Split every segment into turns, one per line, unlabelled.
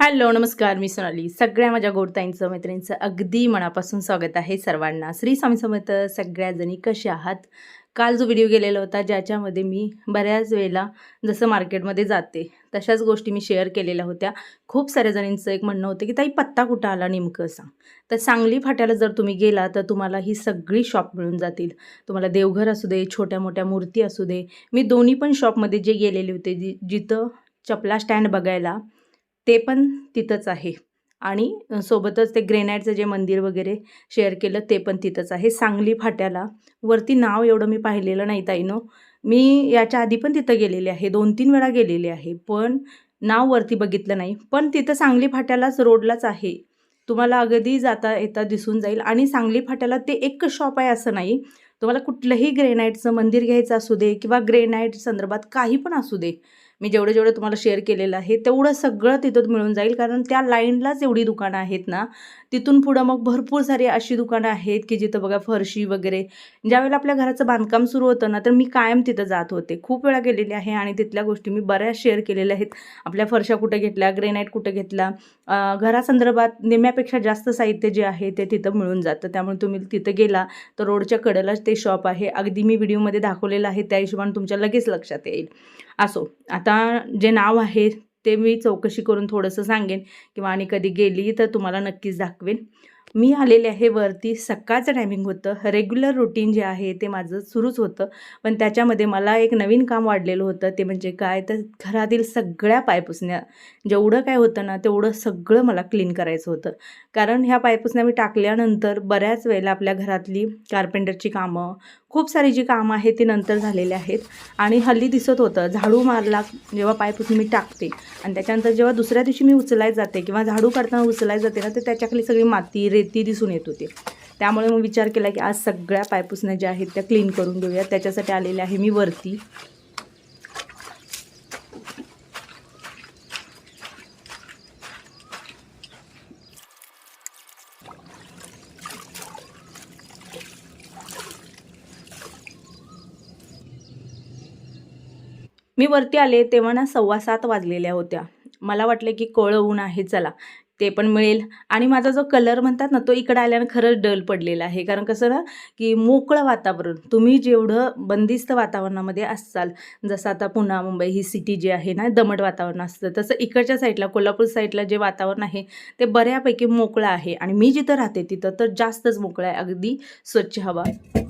Hello नमस्कार मी सोनाली. सगळ्या माझ्या गोडताईंचं मैत्रिणींचं अगदी मनापासून स्वागत आहे सर्वांना. श्री स्वामी समर्थ सगळ्याजणी कसे आहात? काल जो व्हिडिओ गेलेला होता ज्याच्यामध्ये मी बऱ्याच वेळेला जसं मार्केटमध्ये जाते तशाच गोष्टी मी शेअर केलेल्या होत्या. खूप साऱ्या जणींचं एक म्हणणं होतं की ताई पत्ता कुठं आला नेमकं सांग. तर सांगली फाट्याला जर तुम्ही गेला तर तुम्हाला ही सगळी शॉप मिळून जातील. तुम्हाला देवघर असू दे छोट्या मोठ्या मूर्ती असू दे. मी दोन्ही पण शॉपमध्ये जे गेलेले होते जी जिथं चपला स्टँड बघायला ते पण तिथंच आहे. आणि सोबतच ते ग्रेनाईटचं जे मंदिर वगैरे शेअर केलं ते पण तिथंच आहे. सांगली फाट्याला. वरती नाव एवढं मी पाहिलेलं नाही ताईनो. मी याच्या आधी पण तिथं गेलेले आहे. दोन तीन वेळा गेलेले आहे. पण नाव वरती बघितलं नाही. पण तिथं सांगली फाट्यालाच रोडलाच आहे. तुम्हाला अगदी जाता येता दिसून जाईल. आणि सांगली फाट्याला ते एक शॉप आहे असं नाही. तुम्हाला कुठलंही ग्रेनाईटचं मंदिर घ्यायचं असू दे किंवा ग्रेनाईट संदर्भात काही पण असू दे. मी जेवढं जेवढं तुम्हाला शेअर केलेलं आहे तेवढं सगळं तिथं मिळून जाईल. कारण त्या लाईनलाच एवढी दुकानं आहेत ना तिथून पुढं मग भरपूर सारी अशी दुकानं आहेत की जिथं बघा फरशी वगैरे. ज्यावेळेला आपल्या घराचं बांधकाम सुरू होतं ना तर मी कायम तिथं जात होते. खूप वेळा गेलेली आहे आणि तिथल्या गोष्टी मी बऱ्याच शेअर केलेल्या आहेत. आपल्या फरशा कुठं घेतल्या ग्रेनाईट कुठं घेतला घरासंदर्भात निम्म्यापेक्षा जास्त साहित्य जे आहे ते तिथं मिळून जातं. त्यामुळे तुम्ही तिथं गेला तर रोडच्या कडेलाच ते शॉप आहे. अगदी मी व्हिडिओमध्ये दाखवलेलं आहे त्या हिशोबाने तुमच्या लगेच लक्षात येईल. असो. आता जे नाव आहे ते मी चौकशी करून थोडंसं सांगेन किंवा आणि कधी गेली तर तुम्हाला नक्कीच दाखवेन. मी आलेले आहे वरती. सकाळचं टायमिंग होतं. रेग्युलर रुटीन जे आहे ते माझं सुरूच होतं. पण त्याच्यामध्ये मला एक नवीन काम वाढलेलं होतं. ते म्हणजे काय? तर घरातील सगळ्या पायपुसण्या. जेवढं काय होतं ना तेवढं सगळं मला क्लीन करायचं होतं. कारण ह्या पायपुसण्या मी टाकल्यानंतर बऱ्याच वेळेला आपल्या घरातली कार्पेंटरची कामं खूप सारी जी कामं आहेत ती नंतर झालेली आहेत. आणि हल्ली दिसत होतं झाडू मारला जेव्हा पायपुसून मी टाकते. आणि त्याच्यानंतर जेव्हा दुसऱ्या दिवशी मी उचलाय जाते किंवा झाडू काढताना उचलाय जाते ना तर त्याच्याखाली सगळी माती रे रेती दिसून येत होती. त्यामुळे मग विचार केला की आज सगळ्या पायपुसण्या ज्या आहेत त्या क्लीन करून घेऊया त्याच्यासाठी आलेले आहे मी वरती. मी वरती आले तेव्हा ना सव्वा सात वाजलेल्या होत्या. मला वाटलं की कळ ऊन आहे चला. ते पण मिळेल. आणि माझा जो कलर म्हणतात ना तो इकडं आल्यानं खरंच डल पडलेला आहे. कारण कसं ना की मोकळं वातावरण तुम्ही जेवढं बंदिस्त वातावरणामध्ये असाल जसं आता पुन्हा मुंबई ही सिटी जी आहे ना दमट वातावरण असतं. तसं इकडच्या साईडला कोल्हापूर साईडला जे वातावरण आहे ते बऱ्यापैकी मोकळं आहे. आणि मी जिथं राहते तिथं तर जास्तच मोकळं आहे. अगदी स्वच्छ हवा. आहे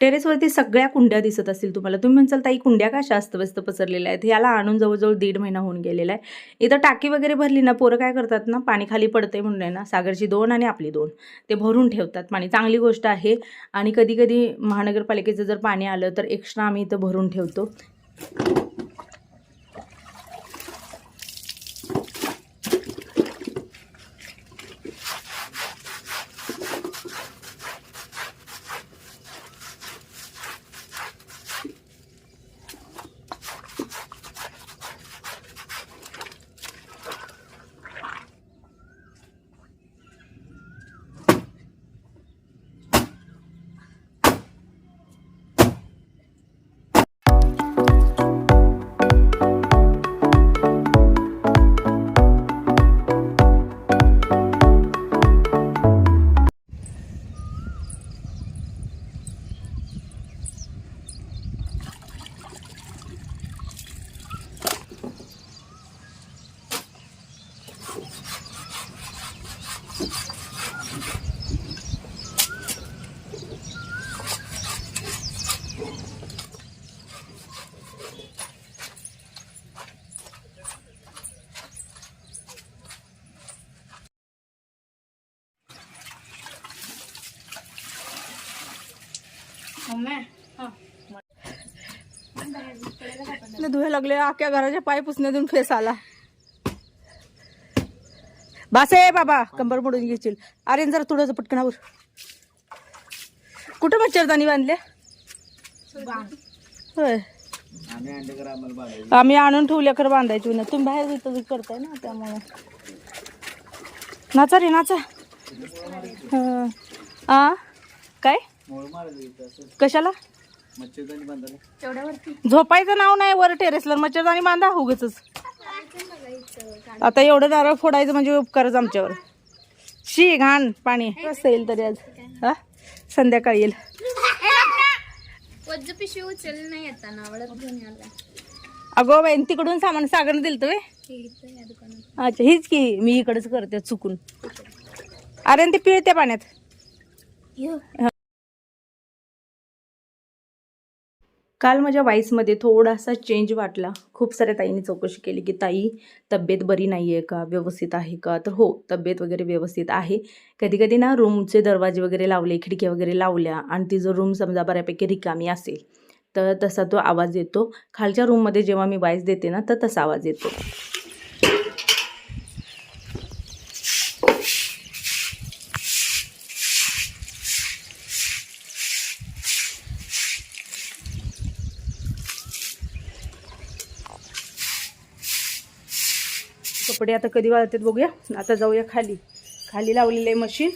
टेरेसवरती सगळ्या कुंड्या दिसत असतील तुम्हाला. तुम्ही म्हणसाल ताई कुंड्या कशा अस्तव्यस्त पसरलेल्या आहेत? ह्याला आणून जवळजवळ दीड महिना होऊन गेलेला आहे. इथं टाकी वगैरे भरली ना पोरं काय करतात ना पाणी खाली पडतंय म्हणून आहे ना सागरची दोन आणि आपली दोन. ते भरून ठेवतात. पाणी चांगली गोष्ट आहे. आणि कधी कधी महानगरपालिकेचं जर पाणी आलं तर एक्स्ट्रा आम्ही इथं भरून ठेवतो. धुया लागले अख्या घराच्या पाय पुसण्यातून फेस आला. बास बाबा कंबर मोडून घेशील. अरे जरा थोडंसं पटकनावर कुठं मच्छरदानी बांधले? होय.
आम्ही
आणून ठेवल्या खरं बांधायची ना तुम्ही बाहेर इथं करताय ना त्यामुळे. नाचा रे नाचा. आ? काय? कशाला? झोपायचं नाव नाही वर टेरेसला. मच्छरदाणी बांधा उगच आता एवढं नारळ फोडायचं म्हणजे उपकारच आमच्यावर. शी घाण पाणी. कसं येईल तरी आज. हा? संध्याकाळी येईल.
पिशवी उचल नाही
अगो बाई तिकडून सामान सागरनं दिलं तुम्ही अच्छा हीच की. मी इकडेच करते चुकून. अरे ते पिळते पाण्यात. काल माझ्या वाईसमध्ये थोडासा चेंज वाटला. खूप साऱ्या ताईंनी चौकशी केली की ताई तब्येत बरी नाही आहे का? व्यवस्थित आहे का? तर हो तब्येत वगैरे व्यवस्थित आहे. कधी कधी ना रूमचे दरवाजे वगैरे लावले खिडक्या वगैरे लावल्या आणि ती जर रूम समजा बऱ्यापैकी रिकामी असेल तर तसा तो आवाज येतो. खालच्या रूममध्ये जेव्हा मी वाईस देते ना तर तसा आवाज येतो. कपडे आता कधी वाळतात बघूया. आता जाऊया खाली. खाली लावलेलं आहे मशीन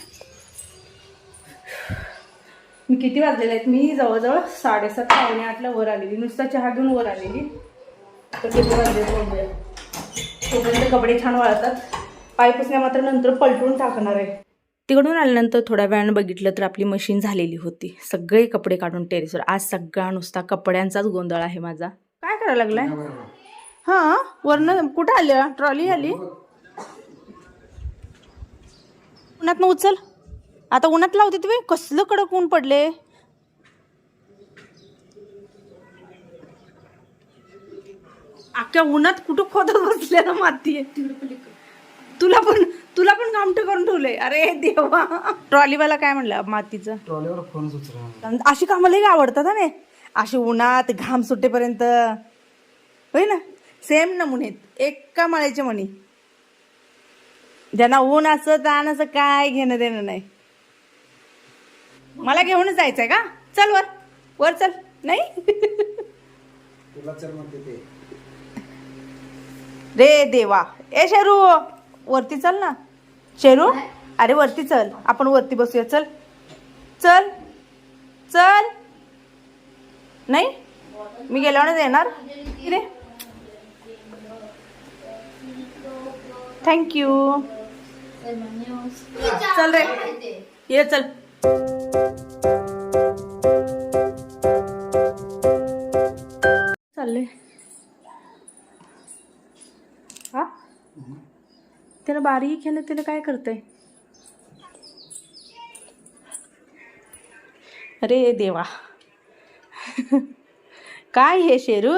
मी किती वाजलेले आहेत? मी जवळजवळ साडेसात पावणे आठला वर आलेली. नुसता चहा घेऊन वर आलेली. तर किती वाजले बघूया. तोपर्यंत कपडे छान वाळतात. पाय पुसण्या मात्र नंतर पलटून टाकणार आहे. तिकडून आल्यानंतर थोड्या वेळानं बघितलं तर आपली मशीन झालेली होती. सगळे कपडे काढून टेरेसवर आज सगळा नुसता कपड्यांचाच गोंधळ आहे माझा. काय करायला लागलाय? हां वरनं कुठं आली ट्रॉली आली? उन्हात उचल. आता उन्हात लावते तुम्ही? कसलं कडक ऊन पडले? अख्ख्या उन्हात कुठं खोदत बसले ना माती? तुला पण तुला पण गामठं करून ठेवलंय. अरे देवा. ट्रॉलीवाला काय म्हणलं मातीचं?
ट्रॉलीवर फोन
अशी कामं लई आवडतात ने. अशी उन्हात घाम सुटेपर्यंत. होय ना? सेम नमुनेत एका माळ्याचे मणी. ज्यांना ऊन असं ताण असं काय घेणं देणं नाही. मला घेऊनच जायचंय का? चल वर वर चल. नाही? रे देवा. ए शेरू वरती चल ना. शेरू अरे वरती चल. आपण वरती बसूया. चल. चल. चल. नाही? मी गेल्यावरच येणार. रे थँक्यू चल रे. ये चल. चालले हा? त्याला बारीक ह्यानं त्याला काय करतंय? अरे देवा. काय हे शेरू?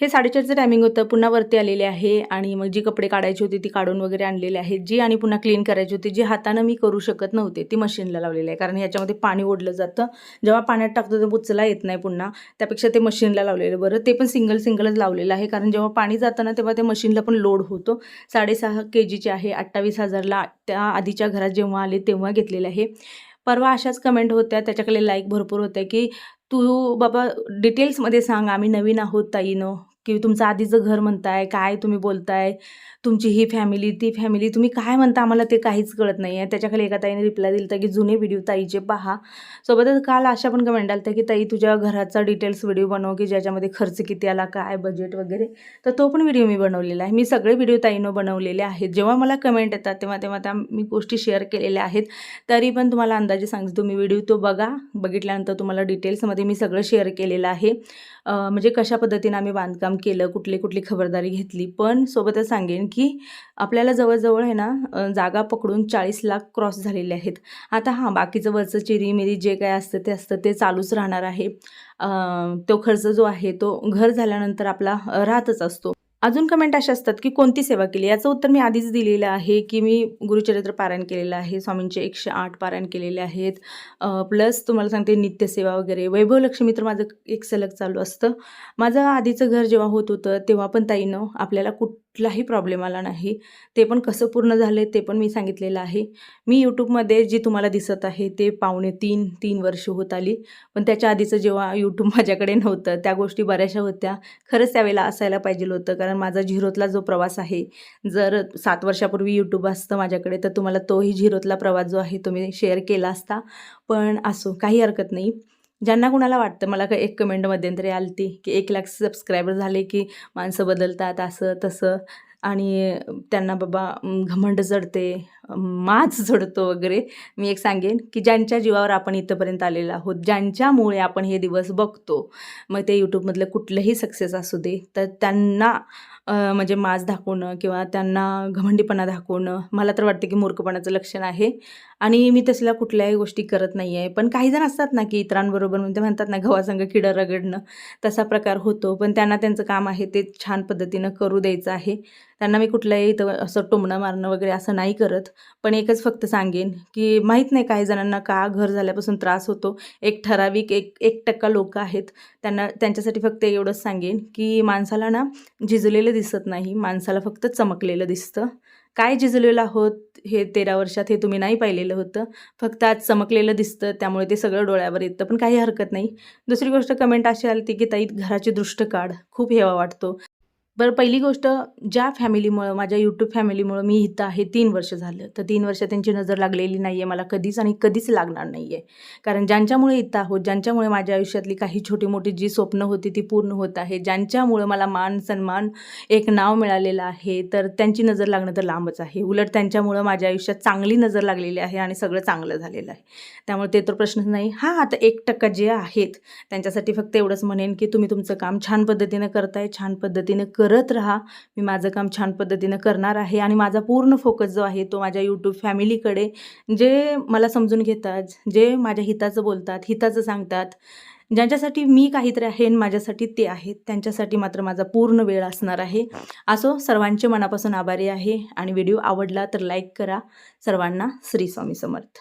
हे साडेचारचं टायमिंग होतं. पुन्हा वरती आलेले आहे आणि मग जी कपडे काढायची होती ती काढून वगैरे आणलेली आहेत. जी आणि पुन्हा क्लीन करायची होती जी हातानं मी करू शकत नव्हते ती मशीनला लावलेली आहे. कारण ह्याच्यामध्ये पाणी ओढलं जातं. जेव्हा पाण्यात टाकतो तर उचला येत नाही पुन्हा. त्यापेक्षा ते मशीनला लावलेलं बरं ते पण सिंगल सिंगलच लावलेलं आहे. कारण जेव्हा पाणी जाताना तेव्हा ते मशीनला पण लोड होतो. साडेसहा के जीचे आहे अठ्ठावीस हजारला त्या आधीच्या घरात जेव्हा आले तेव्हा घेतलेलं आहे. परवा अशाच कमेंट होत्या. त्याच्याकडे लाईक भरपूर होत्या की तू बाबा डिटेल्समध्ये सांग आम्ही नवीन आहोत ताईनो. की तुमचं आधीचं घर म्हणताय काय तुम्ही बोलताय तुमची ही फॅमिली ती फॅमिली तुम्ही काय म्हणता आम्हाला ते काहीच कळत नाही आहे त्याच्याखाली एका ताईने रिप्लाय दिला होता की जुने व्हिडिओ ताईचे पहा. सोबतच काल अशा पण कमेंट आल्या की ताई तुझ्या घराचा डिटेल्स व्हिडिओ बनव की ज्याच्यामध्ये खर्च किती आला काय बजेट वगैरे. तर तो पण व्हिडिओ मी बनवलेला आहे. मी सगळे व्हिडिओ ताईनं बनवलेले आहेत. जेव्हा मला कमेंट येतात तेव्हा तेव्हा त्या मी गोष्टी शेअर केलेल्या आहेत. तरी पण तुम्हाला अंदाजे सांगते तुम्ही व्हिडिओ तो बघा. बघितल्यानंतर तुम्हाला डिटेल्समध्ये मी सगळं शेअर केलेलं आहे. म्हणजे कशा पद्धतीनं आम्ही बांधकाम केलं कुठली कुठली खबरदारी घेतली. पण सोबतच सांगेन की आपल्याला जवळजवळ आहे ना जागा पकडून चाळीस लाख क्रॉस झालेले आहेत. आता हां बाकीचं वरचं चिरी मिरी जे काय असतं ते असतं ते चालूच राहणार आहे. तो खर्च जो आहे तो घर झाल्यानंतर आपला राहतच असतो. अजून कमेंट अशा असतात की कोणती सेवा केली? याचं उत्तर मी आधीच दिलेलं आहे की मी गुरुचरित्र पारायण केलेलं आहे स्वामींचे एकशे आठ पारायण केलेले आहेत. प्लस तुम्हाला सांगते नित्यसेवा वगैरे. वैभव लक्ष्मी तर माझं एक सलग चालू असतं. माझं आधीचं घर जेव्हा होत होतं तेव्हा पण ताईनं आपल्याला कुठ कुठलाही प्रॉब्लेम आला नाही. ते पण कसं पूर्ण झाले ते पण मी सांगितलेलं आहे. मी यूट्यूबमध्ये जी तुम्हाला दिसत आहे ते पावणे तीन तीन वर्ष होत आली. पण त्याच्या आधीचं जेव्हा यूट्यूब माझ्याकडे नव्हतं त्या गोष्टी बऱ्याचशा होत्या. खरंच त्यावेळेला असायला पाहिजे होतं कारण माझा झिरोतला जो प्रवास आहे जर सात वर्षापूर्वी यूट्यूब असतं माझ्याकडे तर तुम्हाला तोही झिरोतला प्रवास जो आहे तो मी शेअर केला असता. पण असो काही हरकत नाही. ज्यांना कुणाला वाटतं मला का एक कमेंट मध्यंतरी ती की एक लाख सबस्क्रायबर झाले की माणसं बदलतात असं तसं. आणि त्यांना बाबा घमंड जडते माच माज वगैरे. मी एक सांगेन की ज्यांच्या जीवावर आपण इथंपर्यंत आलेलो आहोत ज्यांच्यामुळे आपण हे दिवस बघतो मग ते यूट्यूबमधलं कुठलंही सक्सेस असू दे तर त्यांना म्हणजे माज दाखवणं किंवा त्यांना घमंडीपणा दाखवणं मला तर वाटतं की मूर्खपणाचं लक्षण आहे. आणि मी तसल्या कुठल्याही गोष्टी करत नाही आहे पण काही जण असतात ना की इतरांबरोबर म्हणजे म्हणतात ना गव्हासंग किडं रगडणं तसा प्रकार होतो. पण त्यांना त्यांचं काम आहे ते छान पद्धतीनं करू द्यायचं आहे. त्यांना मी कुठल्याही इथं असं टोमणं मारणं वगैरे असं नाही करत पण एकच फक्त सांगेन की माहीत नाही काही जणांना का घर झाल्यापासून त्रास होतो. एक ठराविक एक एक टक्का लोक आहेत. त्यांना त्यांच्यासाठी फक्त एवढंच सांगेन की माणसाला ना झिजलेलं दिसत नाही माणसाला फक्त चमकलेलं दिसतं. काय झिजलेलं आहोत हे तेरा वर्षात हे तुम्ही नाही पाहिलेलं होतं. फक्त आज चमकलेलं दिसतं त्यामुळे ते सगळं डोळ्यावर येतं पण काही हरकत नाही. दुसरी गोष्ट कमेंट अशी आली की ताई घराची दृष्ट काढ. खूप हेवा वाटतो. बरं पहिली गोष्ट ज्या फॅमिलीमुळं माझ्या यूट्यूब फॅमिलीमुळं मी इथं आहे तीन वर्ष झालं. तर तीन वर्ष त्यांची नजर लागलेली नाही आहे मला कधीच आणि कधीच लागणार नाही आहे कारण ज्यांच्यामुळे इथं आहोत ज्यांच्यामुळे माझ्या आयुष्यातली काही छोटी मोठी जी स्वप्न होती ती पूर्ण होत आहे. ज्यांच्यामुळं मला मान सन्मान एक नाव मिळालेलं आहे तर त्यांची नजर लागणं तर लांबच आहे. उलट त्यांच्यामुळं माझ्या आयुष्यात चांगली नजर लागलेली आहे आणि सगळं चांगलं झालेलं आहे. त्यामुळे ते तर प्रश्नच नाही. हां आता एक टक्का जे आहेत त्यांच्यासाठी फक्त एवढंच म्हणेन की तुम्ही तुमचं काम छान पद्धतीनं करताय छान पद्धतीनं करत राहा. मी माझं काम छान पद्धतीनं करणार आहे आणि माझा पूर्ण फोकस जो आहे तो माझ्या यूट्यूब फॅमिलीकडे जे मला समजून घेतात जे माझ्या हिताचं बोलतात हिताचं सांगतात ज्यांच्यासाठी मी काहीतरी आहे आणि माझ्यासाठी ते आहेत त्यांच्यासाठी मात्र माझा पूर्ण वेळ असणार आहे. असो सर्वांचे मनापासून आभारी आहे आणि व्हिडिओ आवडला तर लाईक करा. सर्वांना श्री स्वामी समर्थ.